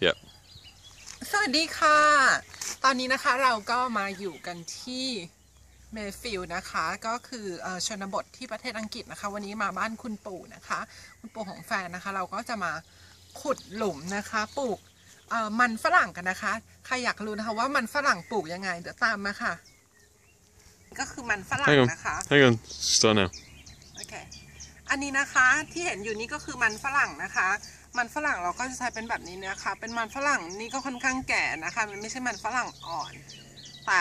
Yep. สวัสดีค่ะ ตอนนี้นะคะเราก็มาอยู่กันที่เมฟิลนะคะ ก็คือเออชนบทที่ประเทศอังกฤษนะคะ วันนี้มาบ้านคุณปู่นะคะ คุณปู่ของแฟนนะคะ เราก็จะมาขุดหลุมนะคะปลูกเอ่อมันฝรั่งกันนะคะ ใครอยากรู้นะคะว่ามันฝรั่งปลูกยังไง เดี๋ยวตามมาค่ะ ก็คือมันฝรั่ง Hang on. นะคะ Hang on. Start now. อันนี้นะคะที่เห็นอยู่นี่ก็คือมันฝรั่งนะคะ มันฝรั่งเราก็จะใช้เป็นแบบนี้นะคะ เป็นมันฝรั่งนี่ก็ค่อนข้างแก่นะคะ มันไม่ใช่มันฝรั่งอ่อนแต่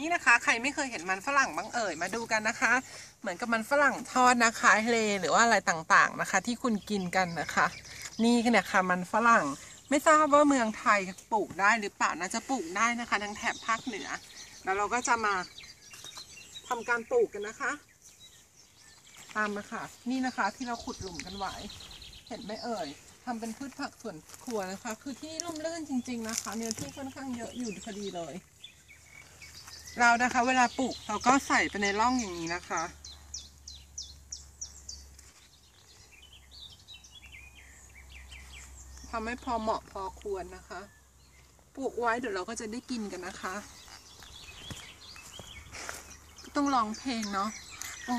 นี่นะคะใครไม่เคยเห็นมันฝรั่งบ้างเอ่ยมาดูกันนะคะ เหมือนกับมันฝรั่งทอดนะคะเลหรือว่าอะไรต่างๆนะคะ ที่คุณกินกันนะคะ นี่เนี่ยค่ะมันฝรั่งไม่ทราบว่าเมืองไทยปลูกได้หรือเปล่าน่าจะปลูกได้นะคะทางแถบภาคเหนือ แล้วเราก็จะมาทำการปลูกกันนะคะ ตามมาค่ะ นี่นะคะที่เราขุดหลุมกันไว้ เห็นไหมเอ่ยทำเป็นพืชผักสวนครัวนะคะ คือที่นี่ร่มรื่นจริง ๆนะคะ เนื้อที่ค่อนข้างเยอะอยู่พอดีเลย เรานะคะ เวลาปลูกเราก็ใส่ไปในร่องอย่างนี้นะคะ ทำให้พอเหมาะพอควรนะคะ ปลูกไว้เดี๋ยวเราก็จะได้กินกันนะคะ ต้องร้องเพลงเนาะ โอ้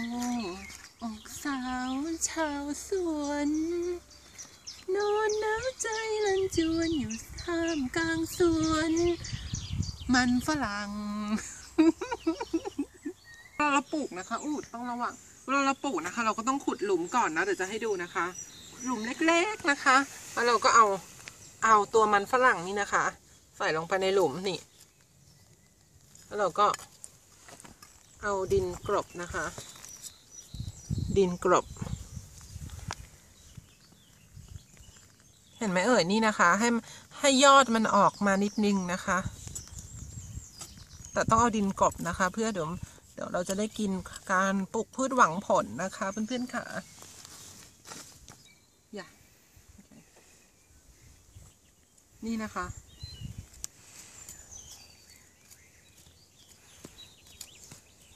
อกสาวชาวสวน นอนหนาวใจลันจวนอยู่ท่ามกลางสวน มันฝรั่งเวลาเราปลูกนะคะ อู้ต้องระวังเวลาเราปลูกนะคะ เราก็ต้องขุดหลุมก่อนนะเดี๋ยวจะให้ดูนะคะ หลุมเล็กๆนะคะ แล้วเราก็เอาเอาตัวมันฝรั่งนี่นะคะ ใส่ลงไปในหลุมนี่ แล้วเราก็เอาดินกรบนะคะ ดินกรบ เห็นไหมเอ่ยนี่นะคะ ให้ให้ยอดมันออกมานิดนึงนะคะ แต่ต้องเอาดินกรบนะคะ เพื่อเดี๋ยวเดี๋ยวเราจะได้กินการปลูกพืชหวังผลนะคะเพื่อนๆค่ะอย่าโอเคนี่นะคะ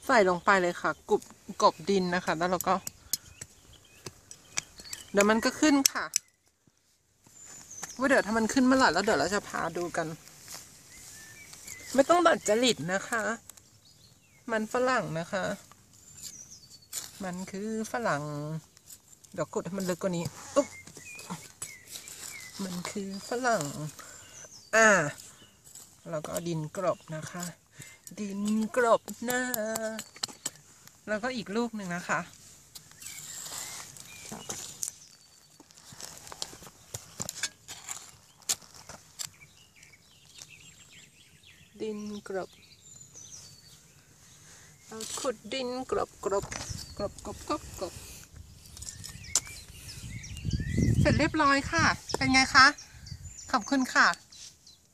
ใส่ลงไปเลยค่ะกบกบดินนะคะ แล้วเราก็ เดี๋ยวมันก็ขึ้นค่ะว่าเดี๋ยวถ้ามันขึ้นเมื่อไหร่แล้วเดี๋ยวเราจะพาดูกัน ไม่ต้องดัดจริตนะคะ มันฝรั่งนะคะ มันคือฝรั่ง เดี๋ยวกดให้มันลึกกว่านี้อุ๊บมันคือฝรั่ง อ่าเราก็ดินกรบนะคะ ดินกรบหน้า แล้วก็อีกลูกหนึ่งนะคะ ดินกรบเราขุดดินกรบกรบกรบกรบกรบกรบเสร็จเรียบร้อยค่ะ เป็นไงคะ ขอบคุณค่ะ